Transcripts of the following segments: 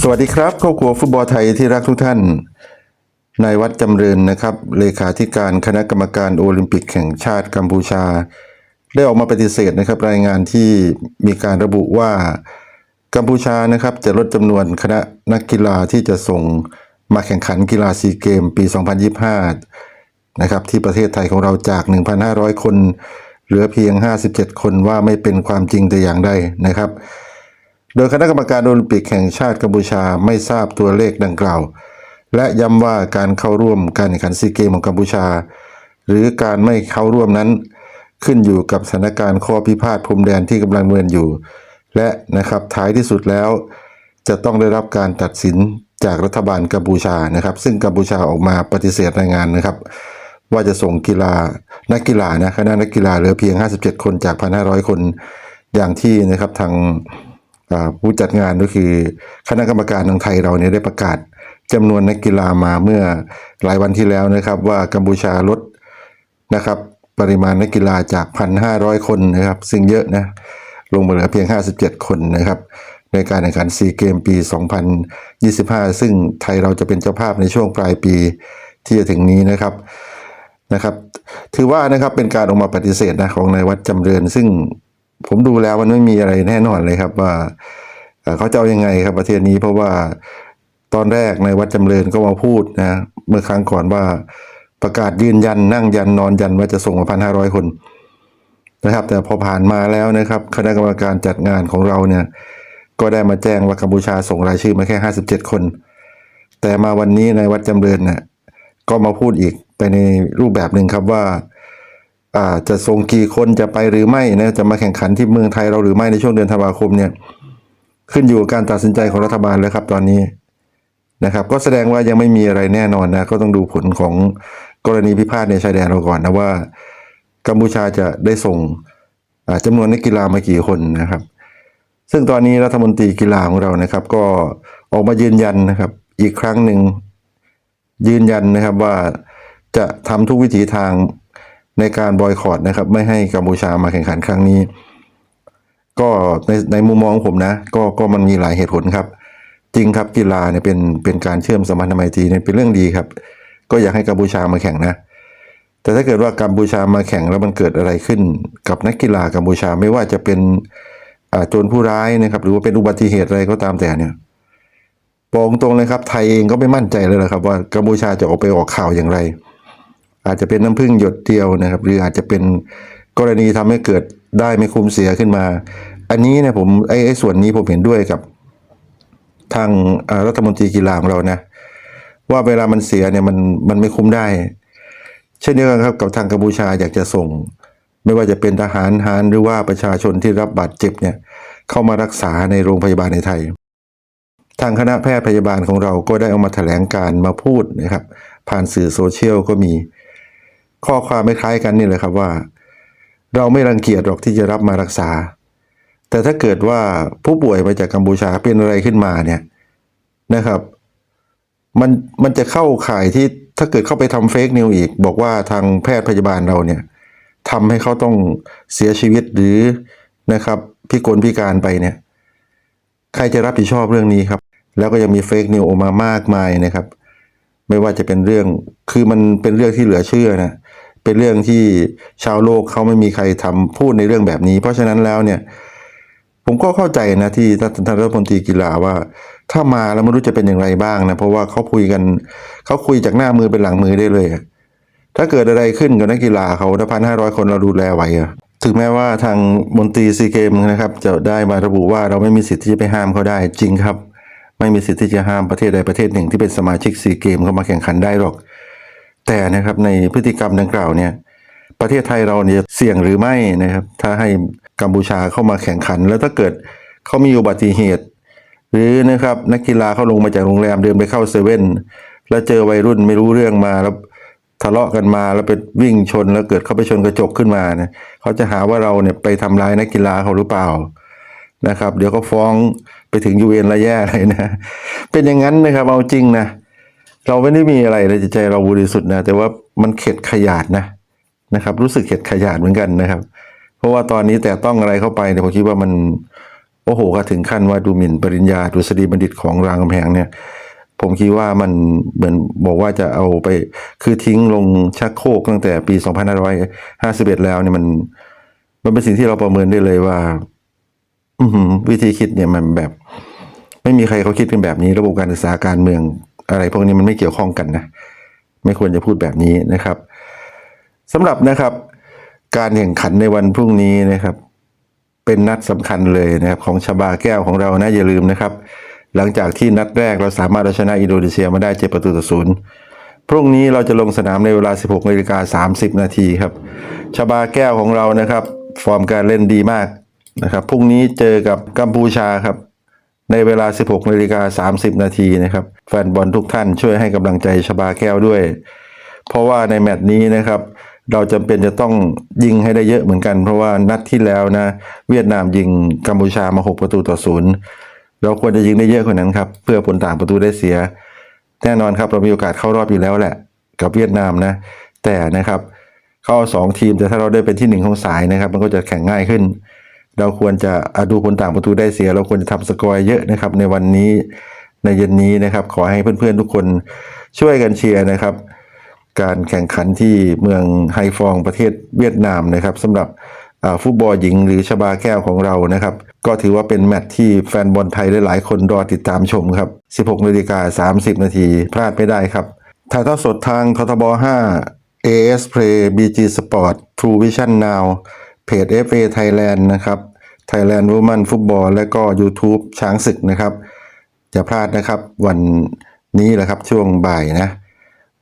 สวัสดีครับครอบครัวฟุตบอลไทยที่รักทุกท่านนายวัดจำเริญนะครับ เลขาธิการคณะกรรมการโอลิมปิกแห่งชาติกัมพูชา ได้ออกมาปฏิเสธนะครับ รายงานที่มีการระบุว่ากัมพูชานะครับ จะลดจำนวนคณะนักกีฬาที่จะส่งมาแข่งขันกีฬาซีเกมปี 2025 นะครับ ที่ประเทศไทยของเราจาก 1,500 คน เหลือเพียง 57 คนว่าไม่เป็นความจริงแต่อย่างใดนะครับ โดยคณะกรรมการโอลิมปิกแห่งชาติกัมพูชาไม่ทราบตัวเลขดังกล่าว และย้ำว่าการเข้าร่วมการแข่งขันซีเกมของกัมพูชา หรือการไม่เข้าร่วมนั้นขึ้นอยู่กับสถานการณ์ข้อพิพาทพรมแดนที่กำลังดำเนินอยู่ และนะครับท้ายที่สุดแล้ว จะต้องได้รับการตัดสินจากรัฐบาลกัมพูชานะครับ ซึ่งกัมพูชาออกมาปฏิเสธรายงานนะครับ ว่าจะส่งกีฬานักกีฬานะคณะนักกีฬาเหลือเพียง 57 คนจาก 1,500 คนอย่างที่นะครับทาง ผู้จัดงานก็คือคณะกรรมการทางไทยเราเนี่ยได้ประกาศจำนวนนักกีฬามาเมื่อหลายวันที่แล้วนะครับ ว่ากัมพูชาลดนะครับ ปริมาณนักกีฬาจาก 1,500 คนนะครับ ซึ่งเยอะนะลงมาเหลือเพียง 57 คนนะครับ ในการแข่งขันซีเกมปี 2025 ซึ่งไทยเราจะเป็นเจ้าภาพในช่วงปลายปีที่จะถึงนี้นะครับนะครับ ถือว่านะครับเป็นการออกมาปฏิเสธนะของนายวัดจำเริญซึ่ง ผมดูแล้วมันไม่มีอะไรแน่นอนเลยครับว่าเขาจะเอายังไงครับประเทศนี้เพราะว่าตอนแรกในวัดจำเริญก็มาพูดนะเมื่อครั้งก่อนว่าประกาศยืนยันนั่งยันนอนยันว่าจะส่งมาพันห้าร้อยคนนะครับ แต่พอผ่านมาแล้วนะครับ คณะกรรมการจัดงานของเราเนี่ย ก็ได้มาแจ้งว่ากัมพูชาส่งรายชื่อมาแค่ห้าสิบเจ็ดคน แต่มาวันนี้ในวัดจำเริญเนี่ยก็มาพูดอีกไปในรูปแบบหนึ่งครับว่า จะส่งกี่คนจะไปหรือไม่นะจะมาแข่งขันที่เมืองไทยเราหรือไม่ในช่วงเดือนธันวาคมเนี่ยขึ้นอยู่กับการตัดสินใจของรัฐบาลแล้วครับตอนนี้นะครับ ก็แสดงว่ายังไม่มีอะไรแน่นอนนะก็ต้องดูผลของกรณีพิพาทในชายแดนเราก่อนนะว่า กัมพูชาจะได้ส่งอ่าจำนวนนักกีฬามากี่คนนะครับ ซึ่งตอนนี้รัฐมนตรีกีฬาของเรานะครับ ก็ออกมายืนยันนะครับ อีกครั้งหนึ่งยืนยันนะครับว่าจะทำทุกวิถีทาง ในการบอยคอรดนะครับ ไม่ให้กัมพูชามาแข่งขันครั้งนี้ ก็ในในมุมมองของผมนะ ก็ก็มันมีหลายเหตุผลครับ จริงครับกีฬาเนี่ยเป็นเป็นการเชื่อมสัมพันธไมตรีเนี่ยเป็นเรื่องดีครับ ก็อยากให้กัมพูชามาแข่งนะ แต่ถ้าเกิดว่ากัมพูชามาแข่งแล้วมันเกิดอะไรขึ้น กับนักกีฬากัมพูชาไม่ว่าจะเป็นอ่าโจรผู้ร้ายนะครับ หรือว่าเป็นอุบัติเหตุอะไรก็ตามแต่เนี่ยบอกตรงเลยครับไทยเองก็ไม่มั่นใจเลยนะครับ ว่ากัมพูชาจะออกไปออกข่าวอย่างไร อาจจะเป็นน้ำพึ่งหยดเดียวนะครับ หรืออาจจะเป็นกรณีทำให้เกิดได้ไม่คุ้มเสียขึ้นมา อันนี้เนี่ยผมไอ้ส่วนนี้ผมเห็นด้วยกับทางรัฐมนตรีกีฬาของเรานะว่าเวลามันเสียเนี่ยมันมันไม่คุ้มได้ เช่นเดียวกันครับกับทางกัมพูชาอยากจะส่ง ไม่ว่าจะเป็นทหารหารหรือว่าประชาชนที่รับบาดเจ็บเนี่ยเข้ามารักษาในโรงพยาบาลในไทย ทางคณะแพทย์พยาบาลของเราก็ได้เอามาแถลงการมาพูดนะครับ ผ่านสื่อโซเชียลก็มี ข้อความไม่คล้ายกันนี่เลยครับว่า เราไม่รังเกียจหรอกที่จะรับมารักษา แต่ถ้าเกิดว่าผู้ป่วยมาจากกัมพูชาเป็นอะไรขึ้นมาเนี่ยนะครับมันมันจะเข้าข่ายที่ถ้าเกิดเข้าไปทำเฟกนิวอีก บอกว่าทางแพทย์พยาบาลเราเนี่ยทำให้เขาต้องเสียชีวิตหรือนะครับพิกลพิการไปเนี่ย ใครจะรับผิดชอบเรื่องนี้ครับ แล้วก็ยังมีเฟกนิวออกมามากมายนะครับ ไม่ว่าจะเป็นเรื่องคือมันเป็นเรื่องที่เหลือเชื่อนะ เป็นเรื่องที่ชาวโลกเขาไม่มีใครทำพูดในเรื่องแบบนี้ เพราะฉะนั้นแล้วเนี่ย ผมก็เข้าใจนะที่ท่านท่านรัฐมนตรีกีฬาว่า ถ้ามาแล้วไม่รู้จะเป็นอย่างไรบ้างนะเพราะว่าเขาคุยกันเขาคุยจากหน้ามือเป็นหลังมือได้เลย ถ้าเกิดอะไรขึ้นกับนักกีฬาเขาถ้าพันห้าร้อยคนเราดูแลไหวอะถึงแม้ว่าทางมนตรีซีเกมนะครับ จะได้มาระบุว่าเราไม่มีสิทธิ์ที่จะไปห้ามเขาได้จริงครับ ไม่มีสิทธิ์ที่จะห้ามประเทศใดประเทศหนึ่งที่เป็นสมาชิกซีเกมเข้ามาแข่งขันได้หรอก แต่นะครับในพฤติกรรมดังกล่าวเนี่ยประเทศไทยเราเนี่ยเสี่ยงหรือไม่นะครับ ถ้าให้กัมพูชาเข้ามาแข่งขัน แล้วถ้าเกิดเขามีอุบัติเหตุ หรือนะครับนักกีฬาเขาลงมาจากโรงแรมเดินไปเข้าเซเว่นแล้วเจอวัยรุ่นไม่รู้เรื่องมาแล้วทะเลาะกันมาแล้วไปวิ่งชนแล้วเกิดเขาไปชนกระจกขึ้นมาเนี่ยเขาจะหาว่าเราเนี่ยไปทำร้ายนักกีฬาเขาหรือเปล่านะครับ เดี๋ยวเขาฟ้องไปถึงยูเอ็นระแย่เลยนะ เป็นอย่างนั้นนะครับเอาจริงนะ เราไม่ได้มีอะไรเลยจิตใจเราบริสุทธิ์นะ แต่ว่ามันเข็ดขยาดนะนะครับ รู้สึกเข็ดขยาดเหมือนกันนะครับ เพราะว่าตอนนี้แต่ต้องอะไรเข้าไปเนี่ยผมคิดว่ามันโอ้โหก็ถึงขั้นว่าดูหมิ่นปริญญาดุษฎีบัณฑิตของรามคำแหงเนี่ย ผมคิดว่ามันเหมือนบอกว่าจะเอาไปคือทิ้งลงชักโครกตั้งแต่ปี 2551 แล้วเนี่ยมัน มันเป็นสิ่งที่เราประเมินได้เลยว่า อืวิธีคิดเนี่ยมันแบบ ไม่มีใครเขาคิดกันแบบนี้ ระบบการศึกษาการเมือง อะไรพวกนี้มันไม่เกี่ยวข้องกันนะไม่ควรจะพูดแบบนี้นะครับสำหรับนะครับ การแข่งขันในวันพรุ่งนี้นะครับ เป็นนัดสำคัญเลยนะครับ ของชาบาแก้วของเรานะอย่าลืมนะครับ หลังจากที่นัดแรกเราสามารถเอาชนะอินโดนีเซียมาได้เจ็ดประตูต่อศูนย์พรุ่งนี้เราจะลงสนามในเวลา 16นาฬิกา30 นาทีครับชาบาแก้วของเรานะครับ ฟอร์มการเล่นดีมากนะครับ พรุ่งนี้เจอกับกัมพูชาครับ ในเวลา 16นาฬิกา30 นาทีนะครับ แฟนบอลทุกท่านช่วยให้กำลังใจชบาแก้วด้วย เพราะว่าในแมตช์นี้นะครับเราจำเป็นจะต้องยิงให้ได้เยอะเหมือนกัน เพราะว่านัดที่แล้วนะ เวียดนามยิงกัมพูชามา 6 ประตูต่อศูนย์เราควรจะยิงได้เยอะกว่านั้นครับ เพื่อผลต่างประตูได้เสีย แน่นอนครับเรามีโอกาสเข้ารอบอยู่แล้วแหละ กับเวียดนามนะ แต่นะครับเข้าสองทีมแต่ถ้าเราได้เป็นที่หนึ่งของสายนะครับ มันก็จะแข่งง่ายขึ้น เราควรจะดูผลต่างประตูได้เสีย เราควรจะทำสกอร์เยอะนะครับ ในวันนี้ในเย็นนี้นะครับ ขอให้เพื่อนๆทุกคนช่วยกันเชียร์นะครับ การแข่งขันที่เมืองไฮฟองประเทศเวียดนามนะครับสำหรับฟุตบอลหญิงหรือชบาแก้วของเรานะครับ ก็ถือว่าเป็นแมตช์ที่แฟนบอลไทยหลายๆคนรอติดตามชมครับ 16นาฬิกา30 นาทีพลาดไม่ได้ครับถ่ายทอดสดทางททบ 5 AS Play BG Sport True Vision Now เพจ FA Thailand นะครับ Thailand Women Football และก็ YouTube ช้างศึกนะครับ จะพลาดนะครับวันนี้แหละครับช่วงบ่ายนะ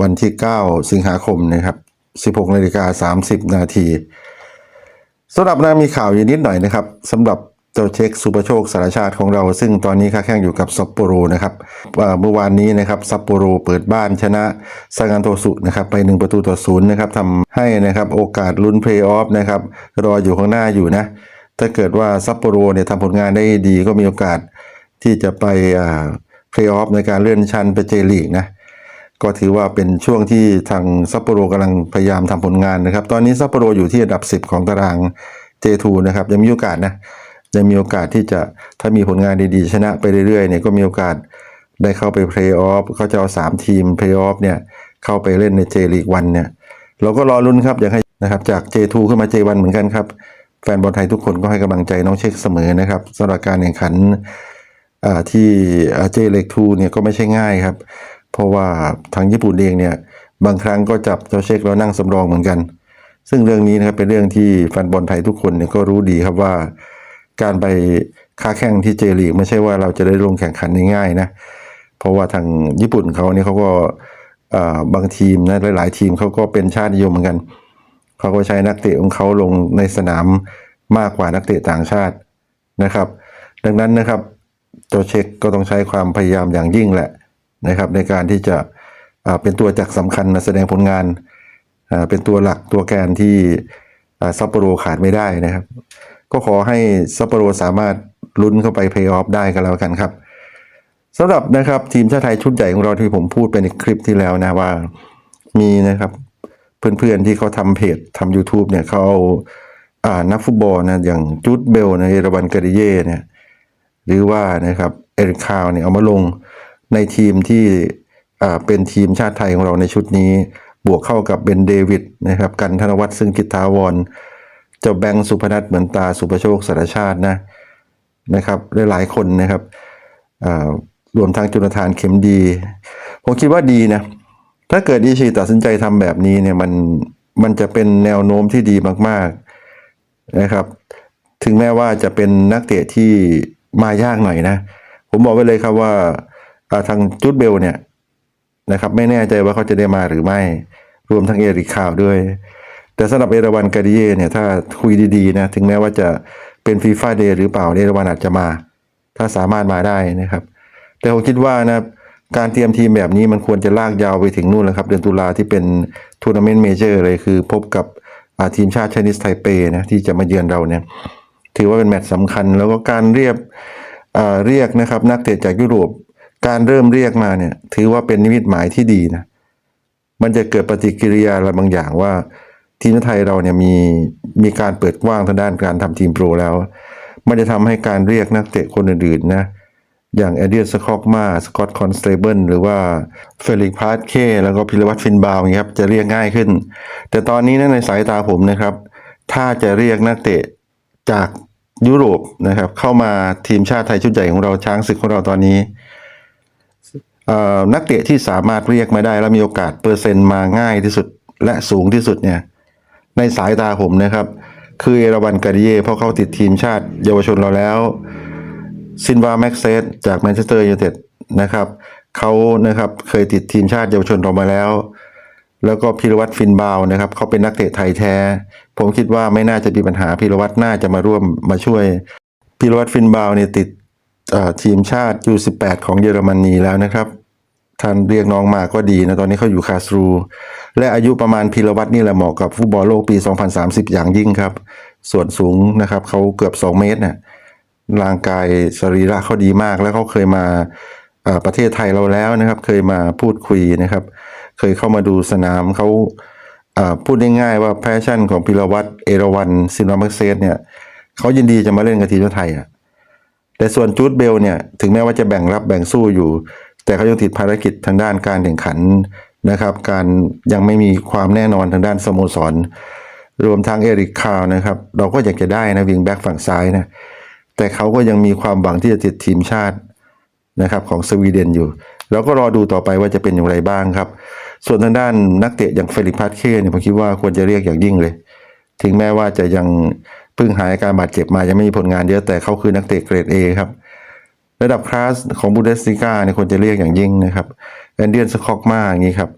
วันที่ 9 สิงหาคมนะครับ 16นาฬิกา30 นาทีสำหรับนามีข่าวอยู่นิดหน่อยนะครับสำหรับ จ้าเช็คสุปโชคสารชาติของเรา ซึ่งตอนนี้ค้าแข่งอยู่กับซัปโปโรนะครับเมื่อวานนี้นะครับซัปโปโรเปิดบ้านชนะซางานโทสุนะครับไป 1 ประตูต่อศูนย์นะครับทำให้นะครับโอกาสลุ้นเพลย์ออฟนะครับรออยู่ข้างหน้าอยู่นะ ถ้าเกิดว่าซัปโปโรเนี่ยทำผลงานได้ดีก็มีโอกาสที่จะไปเพลย์ออฟในการเลื่อนชั้นไปเจลีกนะก็ถือว่าเป็นช่วงที่ทางซัปโปโรกำลังพยายามทำผลงานนะครับ ตอนนี้ซัปโปโรอยู่ที่อันดับ 10 ของตาราง J2 นะครับยังมีโอกาสนะ ยังมีโอกาสที่จะถ้ามีผลงานดีๆ ชนะไปเรื่อยๆเนี่ยก็มีโอกาสได้เข้าไปเพลย์ออฟเขาจะเอา3ทีมเพลย์ออฟเนี่ยเข้าไปเล่นในเจลีกวันเนี่ยเราก็รอลุ้นครับอยากให้นะครับจาก J2 ขึ้นมา J1 เหมือนกันครับ แฟนบอลไทยทุกคนก็ให้กำลังใจน้องเช็คเสมอนะครับสำหรับการแข่งขันอ่าที่เจเล็กทูเนี่ยก็ไม่ใช่ง่ายครับ เพราะว่าทางญี่ปุ่นเองเนี่ยบางครั้งก็จับเจ้าเช็คแล้วนั่งสำรองเหมือนกัน ซึ่งเรื่องนี้นะครับเป็นเรื่องที่แฟนบอลไทยทุกคนเนี่ยก็รู้ดีครับว่า การไปค้าแข่งที่เจลีกไม่ใช่ว่าเราจะได้ลงแข่งขันง่ายๆนะ เพราะว่าทางญี่ปุ่นเขาเนี่ยเขาก็บางทีมนะหลาย ๆ ทีมเขาก็เป็นชาตินิยมเหมือนกัน เขาก็ใช้นักเตะของเขาลงในสนามมากกว่านักเตะต่างชาตินะครับ ดังนั้นนะครับตัวเช็คก็ต้องใช้ความพยายามอย่างยิ่งแหละนะครับ ในการที่จะเป็นตัวจักรสำคัญแสดงผลงานเป็นตัวหลักตัวแกนที่ซัปโปโรขาดไม่ได้นะครับ ก็ขอให้ซัปโปโรสามารถลุ้นเข้าไปเพย์ออฟได้กันแล้วกันครับสำหรับนะครับทีมชาติไทยชุดใหญ่ของเราที่ผมพูดไปในคลิปที่แล้วนะว่ามีนะครับเพื่อนๆที่เขาทำเพจทำ YouTube เนี่ยเขาเอาอ่านักฟุตบอลนะอย่างจูดเบลนะเอราวันการิเย่เนี่ยหรือว่านะครับเอริคาวเนี่ยเอามาลงในทีมที่อ่าเป็นทีมชาติไทยของเราในชุดนี้ บวกเข้ากับเบนเดวิดนะครับกันธนวัฒน์ซึ่งกิตาวร เจ้าแบงค์สุพนัทเหมือนตาสุประโชคสารชาตินะนะครับหลายๆคนนะครับรวมทั้งจุลธานเข็มดี ผมคิดว่าดีนะ ถ้าเกิดอิชิตัดสินใจทำแบบนี้เนี่ยมันมันจะเป็นแนวโน้มที่ดีมากๆนะครับ ถึงแม้ว่าจะเป็นนักเตะที่มายากหน่อยนะ ผมบอกไว้เลยครับว่าทางจุดเบลเนี่ยนะครับ ไม่แน่ใจว่าเขาจะได้มาหรือไม่ รวมทั้งเอริคาวด้วย แต่สำหรับเอราวันการิเย่เนี่ยถ้าคุยดีๆนะถึงแม้ว่าจะเป็นฟีฟ่าเดย์หรือเปล่าเอราวันอาจจะมา ถ้าสามารถมาได้นะครับ แต่ผมคิดว่านะการเตรียมทีมแบบนี้มันควรจะลากยาวไปถึงนู่นแล้วครับ เดือนตุลาที่เป็นทัวร์นาเมนต์เมเจอร์เลยคือพบกับทีมชาติชนิสไทเปนะที่จะมาเยือนเราเนี่ยถือว่าเป็นแมตช์สำคัญ แล้วก็การเรียกอ่าเรียกนะครับ นักเตะจากยุโรป การเริ่มเรียกมาเนี่ย ถือว่าเป็นนิมิตหมายที่ดีนะมันจะเกิดปฏิกิริยาอะไรบางอย่างว่า ทีมไทยเราเนี่ยมีมีการเปิดกว้างทางด้านการทำทีมโปรแล้วม่ได้ทำให้การเรียกนักเตะคนอื่นๆนะอย่างเอเดียสคอกมาสกอตคอนสเตเบิลหรือว่าเฟลิกพาร์เคแล้วก็พิรวัตรฟินบาวอย่างครับจะเรียกง่ายขึ้น แต่ตอนนี้นะในสายตาผมนะครับ ถ้าจะเรียกนักเตะจากยุโรปนะครับ เข้ามาทีมชาติไทยชุดใหญ่ของเราช้างศึกของเราตอนนี้เอ่อนักเตะที่สามารถเรียกมาได้ แล้วมีโอกาสเปอร์เซ็นต์มาง่ายที่สุดและสูงที่สุดเนี่ย ในสายตาผมนะครับ คือเอราวันกาดิเย่เพราะเขาติดทีมชาติเยาวชนเราแล้ว ซินวาแม็กเซสจากแมนเชสเตอร์ยูไนเต็ดนะครับเขานะครับเคยติดทีมชาติเยาวชนเรามาแล้ว แล้วก็พิรวัตรฟินบาวนะครับเขาเป็นนักเตะไทยแท้ ผมคิดว่าไม่น่าจะมีปัญหาพิรวัตรน่าจะมาร่วมมาช่วยพิรวัตรฟินบาวเนี่ยติดทีมชาติ U18 ของเยอรมนีแล้วนะครับ ท่านเรียกน้องมาก็ดีนะตอนนี้เขาอยู่คาสรู และอายุประมาณพีรวัตรนี่แหละเหมาะกับฟุตบอลโลกปี 2030 อย่างยิ่งครับ ส่วนสูงนะครับเขาเกือบ 2 เมตรน่ะร่างกายสรีระเขาดีมาก แล้วเขาเคยมาประเทศไทยเราแล้วนะครับ เคยมาพูดคุยนะครับ เคยเข้ามาดูสนามเขาพูดง่ายๆว่าแพชชั่นของพีรวัตรเอราวันซินวามักเซสเนี่ยเขายินดีจะมาเล่นกับทีมชาติไทยอะแต่ส่วนจูดเบลเนี่ยถึงแม้ว่าจะแบ่งรับแบ่งสู้อยู่ แต่เขายังติดภารกิจทางด้านการแข่งขันนะครับ การยังไม่มีความแน่นอนทางด้านสโมสร รวมทั้งเอริกคาวนะครับ เราก็อยากจะได้นะวิงแบ็กฝั่งซ้ายนะแต่เขาก็ยังมีความหวังที่จะติดทีมชาตินะครับของสวีเดนอยู่เราก็รอดูต่อไปว่าจะเป็นอย่างไรบ้างครับ ส่วนทางด้านนักเตะอย่างเฟลิกพาสเคเนี่ยผมคิดว่าควรจะเรียกอย่างยิ่งเลย ถึงแม้ว่าจะยังเพิ่งหายการบาดเจ็บมายังไม่มีผลงานเยอะแต่เขาคือนักเตะเกรด A ครับ ระดับคลาสของบูเดสติก้าเนี่ยควรจะเรียกอย่างยิ่งนะครับแอนเดียนสคอกมาอย่างนี้ครับ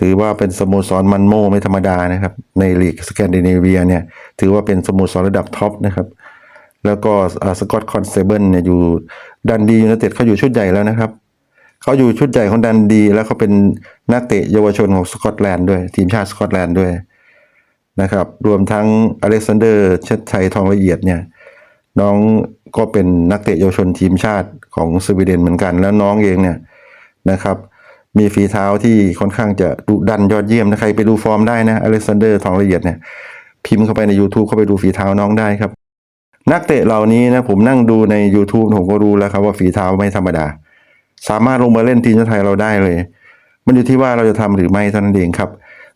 ถือว่าเป็นสโมสรมันโมไม่ธรรมดานะครับ ในลีกสแกนดิเนเวียเนี่ย ถือว่าเป็นสโมสรระดับท็อปนะครับ แล้วก็สกอตคอนเตเบิลเนี่ยอยู่ดันดียูไนเต็ดเขาอยู่ชุดใหญ่แล้วนะครับเขาอยู่ชุดใหญ่ของดันดี แล้วเขาเป็นนักเตะเยาวชนของสกอตแลนด์ด้วย ทีมชาติสกอตแลนด์ด้วยนะครับ รวมทั้งอเล็กซานเดอร์เชดชัยทองละเอียดเนี่ย น้องก็เป็นนักเตะเยาวชนทีมชาติของสวีเดนเหมือนกัน แล้วน้องเองเนี่ยนะครับ มีฝีเท้าที่ค่อนข้างจะดุดันยอดเยี่ยมนะใครไปดูฟอร์มได้นะอเล็กซานเดอร์ทองละเอียดเนี่ยพิมพ์เข้าไปใน YouTube เข้าไปดูฝีเท้าน้องได้ครับ นักเตะเหล่านี้นะผมนั่งดูใน YouTube ผมก็รู้แล้วครับว่าฝีเท้าไม่ธรรมดา สามารถลงมาเล่นทีมชาติไทยเราได้เลย มันอยู่ที่ว่าเราจะทำหรือไม่เท่านั้นเองครับ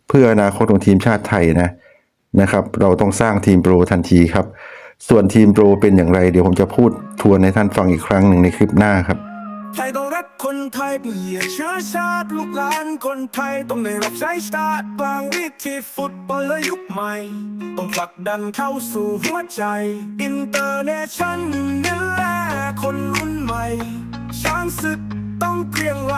เพื่ออนาคตของทีมชาติไทยนะนะครับ เราต้องสร้างทีมโปรทันทีครับ ส่วนทีมโปรเป็นอย่างไร เดี๋ยวผมจะพูดทวนให้ท่านฟังอีกครั้งหนึ่งในคลิปหน้าครับไทยต้องรักคนไทยเป็นเหยียเชื้อชาติลูกหลานคนไทยต้องได้รับใช้ชาติบางวิธีฟุตบอลและยุคใหม่ ต้องผลักดันเข้าสู่หัวใจ อินเตอร์เนชั่นนี่แหละคนรุ่นใหม่ ช้างศึกต้องเกรียงไกร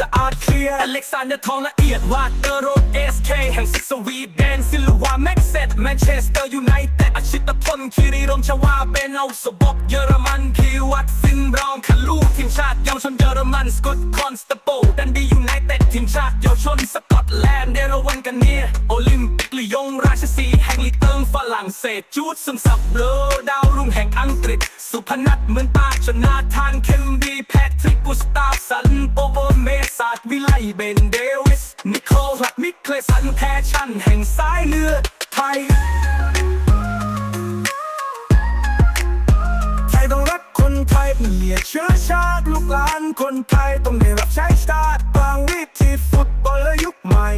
สะอาดเคลียร์อเล็กซานเดอร์ทองละเอียดวาดเตอร์โรดเอสเคแห่งซิกสวีเดนซิลวาแม็กเซตแมนเชสเตอร์ยูไนเต็ดอาชิตพลคิริรมชวาเป็นเอาสบกเยอรมันคีวัดฟินบรองคาลูทีมชาติเยาวชนเยอรมันสกอตคอนสเตโปดันดียูไนเต็ดทีมชาติเยาวชนสกอตแลนด์เดรวันกันเนียโอลิมปิกลียงราชสี ลีเอิงฝรั่งเศสจูดซึมซับเลอดาวรุ่งแห่งอังกฤษ สุพนัทเหมือนตาชนาธานเคมดีแพทริกกุสตาฟสันโปโบเมสาดวิไลเบนเดวิส นิโคลัดมิเคลสันแพชชั่นแห่งสายเลือดไทยไทยต้องรักคนไทยเป็นเหยียเชื้อชาติลูกหลานคนไทยต้องได้รับใช้ชาติบางวิธีฟุตบอลยุคใหม่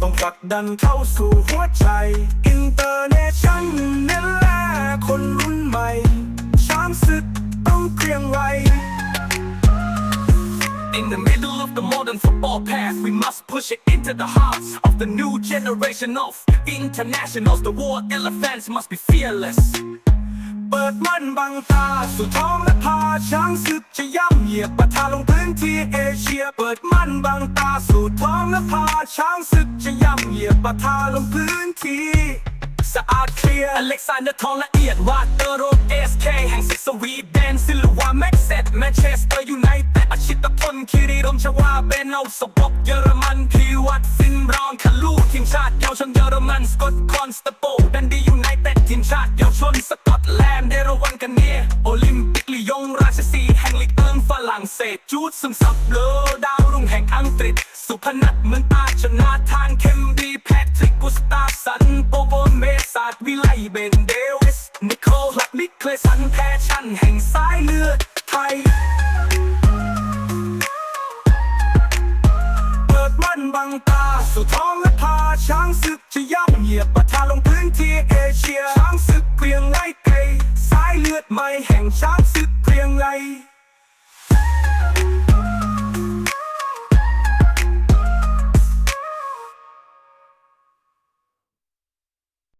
ต้องผลักดันเข้าสู่หัวใจ อินเตอร์เนชั่นนี่แหละคนรุ่นใหม่ ช้างศึกต้องเกรียงไกร In the middle of the modern football path, we must push it into the hearts of the new generation of internationals. The war elephants must be fearless. เปิดมันบังตา สุดท้องและพาช้างศึกจะย่ำเหยียบประทาลงพื้นที่เอเชีย เปิดมันบังตา สุดท้องและพาช้างศึกจะย่ำเหยียบประทาลงพื้นที่ สะอาดเคลียร์อเล็กซานเดอร์ทองละเอียดวาเตอร์โรดเอสเคแห่งสิสวีเดนซิลวาแม็กเซตแมนเชสเตอร์ยูไนเต็ดอาชิตพลคิริรมชวาเบนเอาสปอกเยอรมันพีวัตฟินรองคาลูทีมชาติเยาวชนเยอรมันสกอตคอนสเตโปดันดียูไนเต็ดทีมชาติเยาวชนสกอตแลนด์เดรวันกันเนียโอลิมปิกลียงราชสีแห่งลีกเอิงฝรั่งเศสจูดซึมซับเลอดาวรุ่งแห่งอังกฤษ สุพนัทเมืองตาชนะทานเคมบีแพทริกกุสตาสันโปโบเมสาดวิไลเบนเด